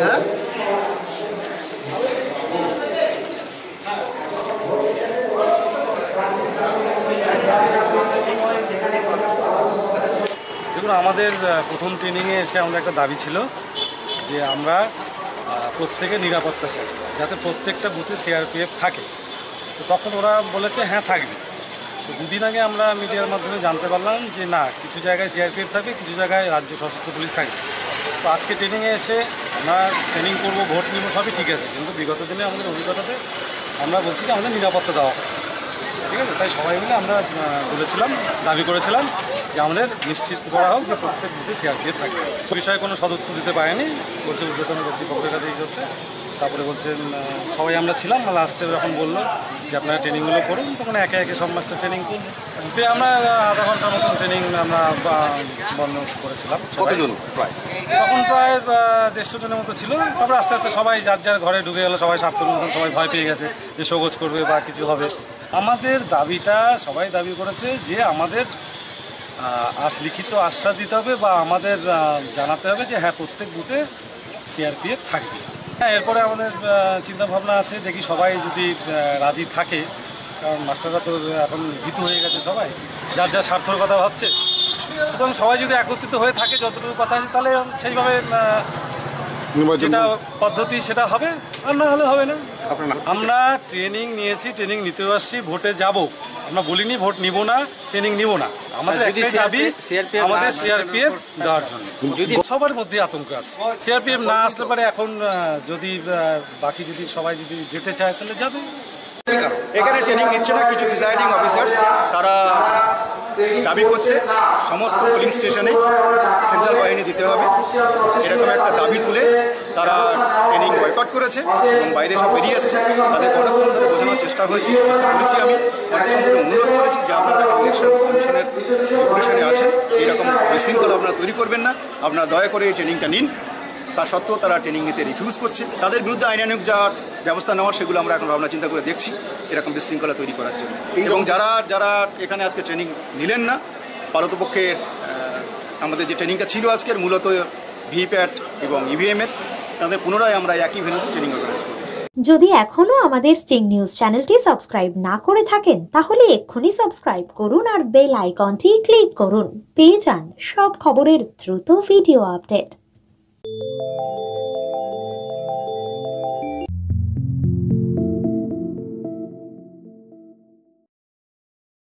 হ্যাঁ? দেখুন, আমাদের প্রথম ট্রেনিংয়ে এসে আমাদের একটা দাবি ছিল যে আমরা প্রত্যেকে নিরাপত্তা চাই, যাতে প্রত্যেকটা বুথে সিআরপিএফ থাকে। তো তখন ওরা বলেছে হ্যাঁ থাকবে। তো দুদিন আগে আমরা মিডিয়ার মাধ্যমে জানতে পারলাম যে না, কিছু জায়গায় সিআরপিএফ থাকে কিছু জায়গায় রাজ্য সশস্ত্র পুলিশ থাকবে। তো আজকে ট্রেনিংয়ে এসে আমরা ট্রেনিং করব, ভোট নিব, সবই ঠিক আছে কিন্তু বিগত দিনে আমাদের অভিজ্ঞতাতে আমরা বলছি যে আমাদের নিরাপত্তা দেওয়া। ঠিক আছে? তাই সবাই মিলে আমরা বলেছিলাম দাবি করেছিলাম যে আমাদের নিশ্চিত করা হোক যে প্রত্যেক বুথে সিআরপিএফ থাকবে। বিষয়ে কোনো সদুত্তর দিতে পারেনি। বলছে উদ্যোতন কর্তৃপক্ষের কাছে করতে তারপরে বলছেন সবাই আমরা ছিলাম লাস্টে যখন বলল যে আপনারা ট্রেনিংগুলো করুন তখন একে একে সব মাস্টার ট্রেনিং করুন। আমরা আধা ঘণ্টার মতন ট্রেনিং আমরা বন্ধ করেছিলাম সবাই। কতজন? প্রায়। তখন প্রায় দেড়শো জনের মতো ছিল। তারপরে আস্তে আস্তে সবাই যার যার ঘরে ঢুকে গেল সবাই স্বার্থের মতন সবাই ভয় পেয়ে গেছে যে সগোজ করবে বা কিছু হবে। আমাদের দাবিটা, সবাই দাবি করেছে যে আমাদের আস, লিখিত আশ্বাস দিতে হবে বা আমাদের জানাতে হবে যে হ্যাঁ প্রত্যেক বুথে সিআরপিএফ থাকবে। হ্যাঁ এরপরে আমাদের চিন্তা ভাবনা আছে, দেখি সবাই যদি রাজি থাকে, কারণ মাস্টাররা তো এখন ভীতু হয়ে গেছে সবাই, যার যা স্বার্থর কথা ভাবছে। সুতরাং সবাই যদি একত্রিত হয়ে থাকে, যতটুকু কথা আছে, তাহলে সেইভাবে যেটা পদ্ধতি সেটা হবে আর না হলে হবে না। আমরা ট্রেনিং নিয়েছি ট্রেনিং নিতে আসছি ভোটে যাব। আমরা বলিনি ভোট নিব না ট্রেনিং নিব না। আমাদের যদি একটাই দাবি আমাদের সিআরপিএফ দেওয়ার জন্য। যদি সবার মধ্যে আতঙ্ক আছে। সিআরপিএফ না আসলে পারে এখন যদি বাকি যদি সবাই যদি যেতে চায় তাহলে যাবে। এখানে ট্রেনিং নিচ্ছে না কিছু প্রিজাইডিং অফিসার্স তারা দাবি করছে, সমস্ত পুলিং স্টেশনে সেন্ট্রাল বাহিনী দিতে হবে। এরকম একটা দাবি তুলে তারা ট্রেনিং বয়কট করেছে এবং বাইরে সব বেরিয়ে এসছে। তাদের অনেকক্ষণ ধরে বোঝানোর চেষ্টা হয়েছে। চেষ্টা করেছি আমি। অনেকক্ষণ ধরে অনুরোধ করেছি যে আপনারা ইলেকশন কমিশনের রেপুটেশনে আছেন। এরকম বিশৃঙ্খলা আপনারা তৈরি করবেন না। আপনারা দয়া করে এই ট্রেনিংটা নিন। তা সত্ত্বেও তারা ট্রেনিং নিতে রিফিউজ করছে। তাদের বিরুদ্ধে আইনানুক যা ব্যবস্থা নেওয়ার সেগুলো আমরা এখন ভাবনা চিন্তা করে দেখছি এরকম বিশৃঙ্খলা তৈরি করার জন্য। এবং যারা যারা এখানে আজকে ট্রেনিং নিলেন না পারতপক্ষে আমাদের যে ট্রেনিংটা ছিল আজকের মূলত ভিপ্যাট এবং ইভিএমের তাদের পুনরায় আমরা একই ভেন্যুতে ট্রেনিং অর্গানাইজ করব। যদি এখনও আমাদের স্টিং নিউজ চ্যানেলটি সাবস্ক্রাইব না করে থাকেন তাহলে এক্ষুনি সাবস্ক্রাইব করুন আর বেল আইকনটি ক্লিক করুন। পেয়ে যান সব খবরের দ্রুত ভিডিও আপডেট Música